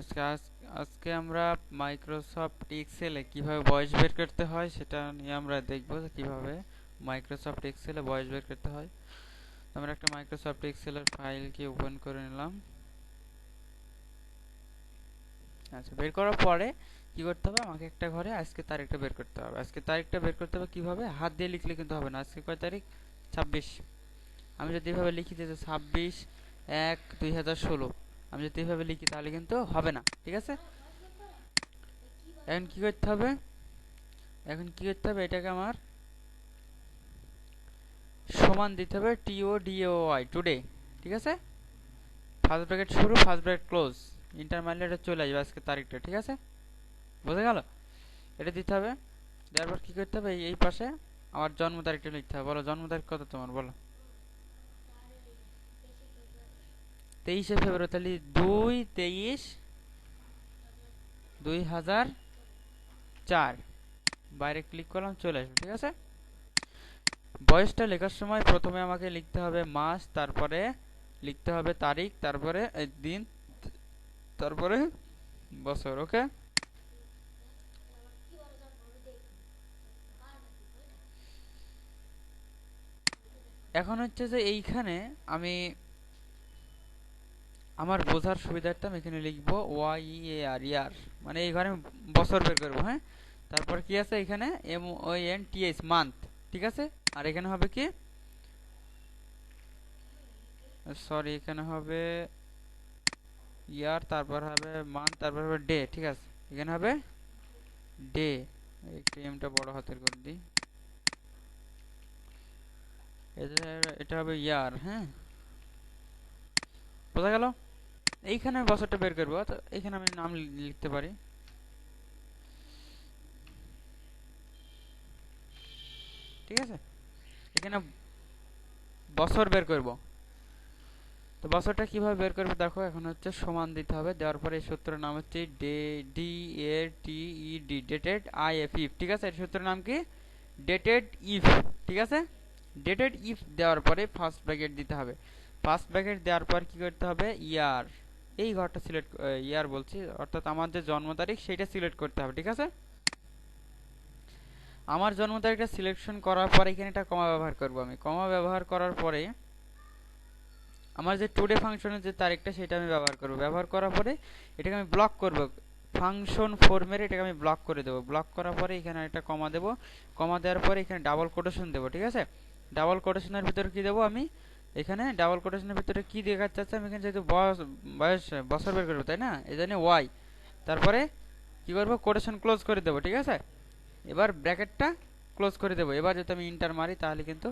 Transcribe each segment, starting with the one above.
আজকে আজকে আমরা মাইক্রোসফট এক্সেলে কীভাবে ভয়েস বের করতে হয় সেটা নিয়ে আমরা দেখব কীভাবে মাইক্রোসফট এক্সেলে ভয়েস বের করতে হয়। আমরা একটা মাইক্রোসফট এক্সেলের ফাইলকে ওপেন করে নিলাম। আচ্ছা বের করার পরে কি করতে হবে? আমাকে একটা ঘরে আজকে তারিখটা বের করতে হবে। আজকে তারিখটা বের করতে হবে কীভাবে? হাত দিয়ে লিখলে কিন্তু হবে না। আজকে কয় তারিখ? ছাব্বিশ। আমি যদি এভাবে লিখি যে ছাব্বিশ এক দুই হাজার ষোলো। আমি যদি এভাবে লিখি তাহলে কিন্তু হবে না, ঠিক আছে? এখন কি করতে হবে? এখন কি করতে হবে? এটাকে আমার সমান দিতে হবে T O D O Y today ঠিক আছে? ফার্স্ট ব্র্যাকেট শুরু ফার্স্ট ব্র্যাকেট ক্লোজ ইন্টার মারলে এটা চলে আসবে আজকে তারিখটা, ঠিক আছে? বোঝা গেল? এটা দিতে হবে। দেওয়ার পর কি করতে হবে? এই পাশে আমার জন্ম তারিখটা লিখতে হবে। বলো, জন্ম তারিখ কত তোমার? বলো। তেইশে ফেব্রুয়ারি তাহলে দুই তেইশ, দুই হাজার চার। বাইরে ক্লিক করলাম, চলে আসবে, ঠিক আছে? বয়সটা লেখার সময় প্রথমে আমাকে লিখতে হবে মাস, তারপরে লিখতে হবে তারিখ, তারপরে দিন, তারপরে বছর, ওকে? এখন হচ্ছে যে এইখানে আমি আমার বোঝার সুবিধার্থে আমি এখানে লিখব ওয়াই এ আর ইয়ার মানে এই ঘরে আমি বছর বের করব হ্যাঁ? তারপর কি আছে এখানে? M O N T S month ঠিক আছে? আর এখানে হবে কি? সরি এখানে হবে ইয়ার তারপর হবে মান্থ তারপর হবে ডে ঠিক আছে? এখানে হবে ডে একটু এমটা বড় হাতের করে দিই। এটা হবে ইয়ার হ্যাঁ? বোঝা গেল? এইখানে আমি বছরটা বের করব, তো এইখানে আমি নাম লিখতে পারি। ঠিক আছে? এখানে বছর বের করব। তো বছরটা কীভাবে বের করবে দেখো, এখন হচ্ছে সমান দিতে হবে, দেওয়ার পরে এই সূত্রের নাম হচ্ছে D, D, A, T, E, D, dated I, F, if. ঠিক আছে? এই সূত্রের নাম কি? Dated if. ঠিক আছে? ডেটেড ইফ দেওয়ার পরে ফার্স্ট ব্র্যাকেট দিতে হবে। ফার্স্ট ব্র্যাকেট দেওয়ার পর কি করতে হবে? ইয়ার। এই ঘরটা সিলেক্ট ইয়ার বলছি, অর্থাৎ আমার যে জন্ম তারিখ সেটা সিলেক্ট করতে হবে, ঠিক আছে? আমার জন্ম তারিখটা সিলেকশন করার পরে এখানে একটা কমা ব্যবহার করব আমি। কমা ব্যবহার করার পরে আমার যে টুডে ফাংশনের যে তারিখটা সেটা আমি ব্যবহার করব। ব্যবহার করার পরে এটাকে আমি ব্লক করব। ফাংশন ফর্মের এটাকে আমি ব্লক করে দেবো। ব্লক করার পরে এখানে একটা কমা দেব। কমা দেওয়ার পরে এখানে ডাবল কোটেশন দেবো, ঠিক আছে? ডাবল কোটেশনের ভিতরে কি দেবো আমি? এখানে ডাবল কোটেশনের ভিতরে কি দেখাচ্ছে চাচ্ছে আমি এখানে যেহেতু বয়স বছর বের করব, তাই না? এই জন্য ওয়াই তারপরে কি করব? কোটেশন ক্লোজ করে দেবো, ঠিক আছে? এবার ব্র্যাকেটটা ক্লোজ করে দেবো। এবার যদি আমি ইন্টার মারি, তাহলে কিন্তু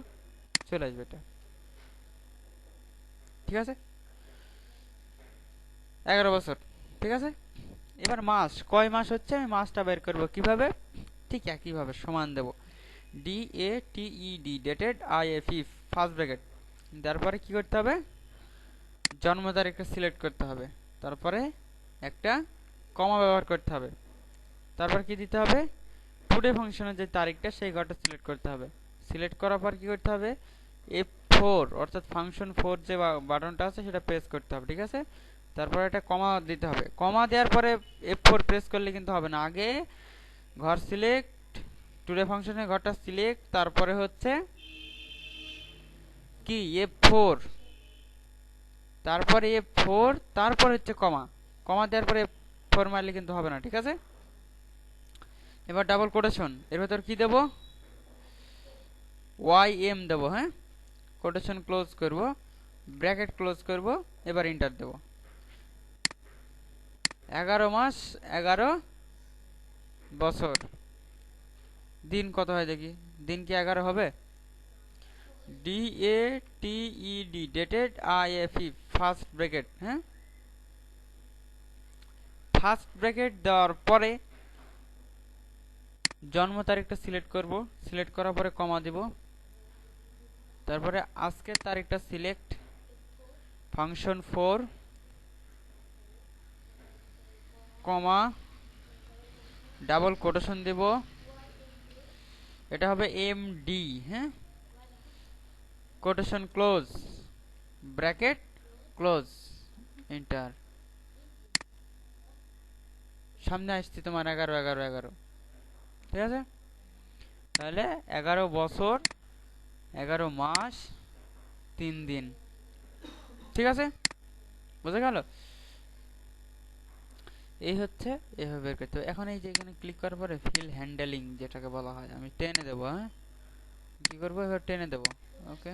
চলে আসবে এটা। ঠিক আছে? এগারো বছর। ঠিক আছে? এবার মাস। কয় মাস হচ্ছে? আমি মাসটা বের করব কীভাবে? ঠিক একইভাবে, সমান দেব। D A T E D dated I F E first bracket তারপরে কি করতে হবে? জন্ম তারিখটা সিলেক্ট করতে হবে। তারপরে একটা কমা ব্যবহার করতে হবে। তারপর কি দিতে হবে? টুডে ফাংশনের যে তারিখটা, সেই ঘরটা সিলেক্ট করতে হবে। সিলেক্ট করার পর কি করতে হবে? এফ ফোর অর্থাৎ ফাংশন ফোর যে বাটনটা আছে, সেটা প্রেস করতে হবে, ঠিক আছে? তারপরে একটা কমা দিতে হবে। কমা দেওয়ার পরে এফ ফোর প্রেস করলে কিন্তু হবে না। আগে ঘর সিলেক্ট টুডে ফাংশনের ঘরটা সিলেক্ট তারপরে হচ্ছে কি? এফ ফোর তারপরে এফ ফোর তারপর হচ্ছে কমা। কমা দেওয়ার পরে এফ ফোর মারলে কিন্তু হবে না, ঠিক আছে? এবার ডাবল কোটেশন এর ভেতর কি দেব? ওয়াই এম দেবো হ্যাঁ? কোটেশন ক্লোজ করব ব্র্যাকেট ক্লোজ করব, এবার ইন্টার দেব। এগারো মাস, এগারো বছর। দিন কত হয় দেখি? দিন কি এগারো হবে? D A T E D dated I F E first bracket হ্যাঁ ফার্স্ট ব্র্যাকেট দেওয়ার পরে জন্ম তারিখটা সিলেক্ট করব সিলেক্ট করার পরে কমা দিব। তারপরে আজকের তারিখটা select function four comma double quotation দেব। এটা হবে এম ডি হ্যাঁ? Quotation close bracket close enter সামনে আসছি তোমার এগারো এগারো এগারো। ঠিক আছে? তাহলে এগারো বছর, এগারো মাস, তিন দিন। ঠিক আছে? বুঝে গেল? এই হচ্ছে, এভাবে বের করতে হবে। এখন এই যে এখানে ক্লিক করার পরে ফিল হ্যান্ডেলিং যেটাকে বলা হয়, আমি টেনে দেবো হ্যাঁ? কি করব এবার টেনে দেবো ওকে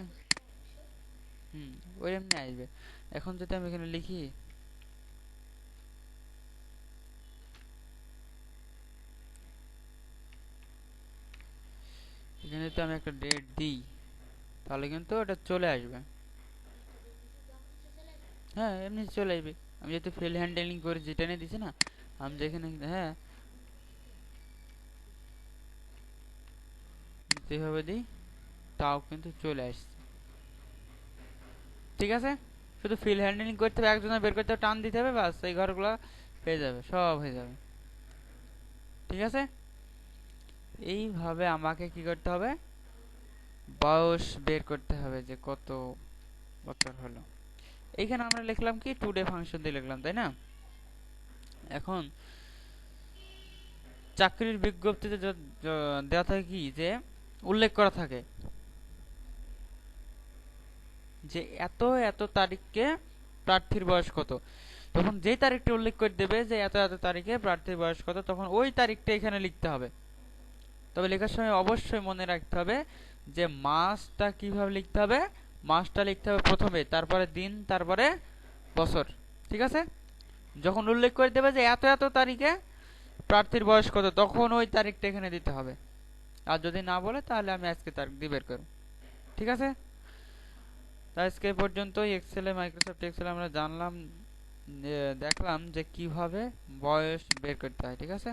হুম, ওই এমনি আসবে। এখন যদি আমি এখানে লিখি, এখানে যদি আমি একটা ডেট দিই, তাহলে কিন্তু ওটা চলে আসবে। হ্যাঁ এমনি চলে আসবে। আমি যেহেতু ফেল হ্যান্ডেলিং করে যেটা নিয়ে দিছি না, আমি যেখানে হ্যাঁ যেভাবে দিই, তাও কিন্তু চলে আসছে। ঠিক আছে? শুধু ফিল হ্যান্ডেলিং করতে হবে, একজনের বের করতে টান দিতে হবে, বাস, এই ঘরগুলো পেয়ে যাবে, সব হয়ে যাবে। ঠিক আছে? এইভাবে আমাকে কি করতে হবে? বয়স বের করতে হবে যে কত বছর হলো। এইখানে আমরা লিখলাম কি টুডে ফাংশন দিয়ে লিখলাম, তাই না? এখন চাকরির বিজ্ঞপ্তিতে দেওয়া থাকে কি যে উল্লেখ করা থাকে যে এত এত তারিখকে প্রার্থীর বয়স কত? তখন যেই তারিখটা উল্লেখ করে দেবে যে এত এত তারিখে প্রার্থীর বয়স কত, তখন ওই তারিখটা এখানে লিখতে হবে। তবে লেখার সময় অবশ্যই মনে রাখতে হবে যে মাসটা কীভাবে লিখতে হবে? মাসটা লিখতে হবে প্রথমে, তারপরে দিন, তারপরে বছর। ঠিক আছে? যখন উল্লেখ করে দেবে যে এত এত তারিখে প্রার্থীর বয়স কত, তখন ওই তারিখটা এখানে দিতে হবে। আর যদি না বলে, তাহলে আমি আজকে তার বের করব। ঠিক আছে? তা আজকে পর্যন্ত এক্সেলে মাইক্রোসফট এক্সেলে আমরা জানলাম দেখলাম যে কীভাবে বয়স বের করতে হয়, ঠিক আছে?